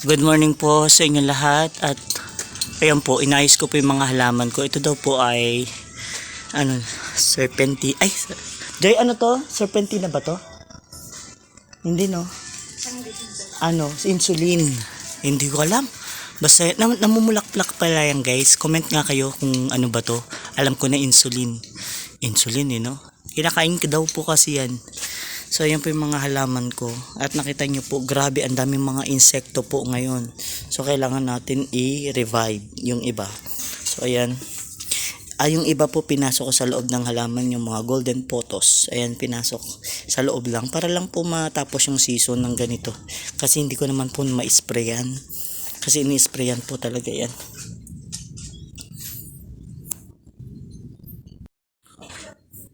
Good morning po sa inyo lahat at ayan po, inayos ko po yung mga halaman ko. Ito daw po ay ano, serpenti. Ay, Jay, ano to? Serpentina ba to? Hindi no. Ano, insulin. Hindi ko alam. Basta nam namumulak-plak pala yan guys. Comment nga kayo kung ano ba to. Alam ko na insulin. Insulin eh no. Kinakain ko daw po kasi yan. So yan po yung mga halaman ko. At nakita nyo po, grabe ang daming mga insekto po ngayon. So kailangan natin i-revive yung iba. So ayan. Ah, yung iba po pinasok ko sa loob ng halaman yung mga golden photos. Ayan, pinasok sa loob lang. Para lang po matapos yung season ng ganito. Kasi hindi ko naman po ma-sprayan. Kasi ini-sprayan po talaga yan.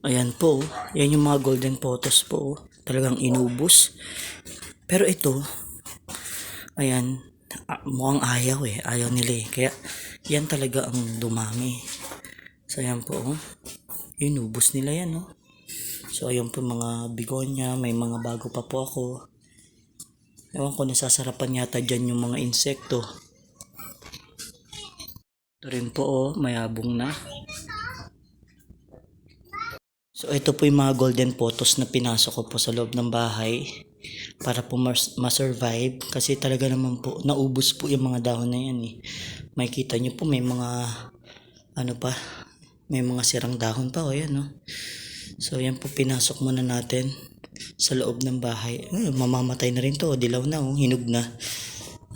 Ayan po, oh. yan yung mga golden photos po. Talagang inubos. Pero ito, ayan, mukhang ayaw eh. Ayaw nila eh. Kaya, yan talaga ang dumami. So, ayan po, oh. inubos nila yan, oh. So, ayun po mga bigonya. May mga bago pa po ako. Ewan ko, nasasarapan yata dyan yung mga insekto. Ito rin po, oh, mayabong na. So ito po yung mga golden photos na pinasok ko po sa loob ng bahay para po mas- ma-survive kasi talaga naman po naubos po yung mga dahon na yan eh. Makikita nyo po may mga ano pa may mga sirang dahon pa o yan no. So yan po pinasok muna natin sa loob ng bahay. Eh, mamamatay na rin to, dilaw na oh, hinog na.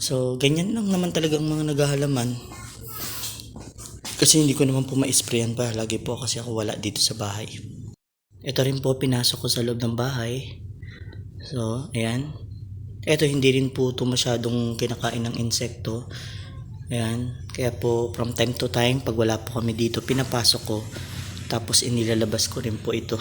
So ganyan lang naman talagang mga naghahalaman. Kasi hindi ko naman po ma-sprayan pa. Lagi po kasi ako wala dito sa bahay. Ito rin po pinasok ko sa loob ng bahay. So, ayan. Ito hindi rin po ito masyadong kinakain ng insekto. Ayan. Kaya po from time to time pag wala po kami dito pinapasok ko. Tapos inilalabas ko rin po ito.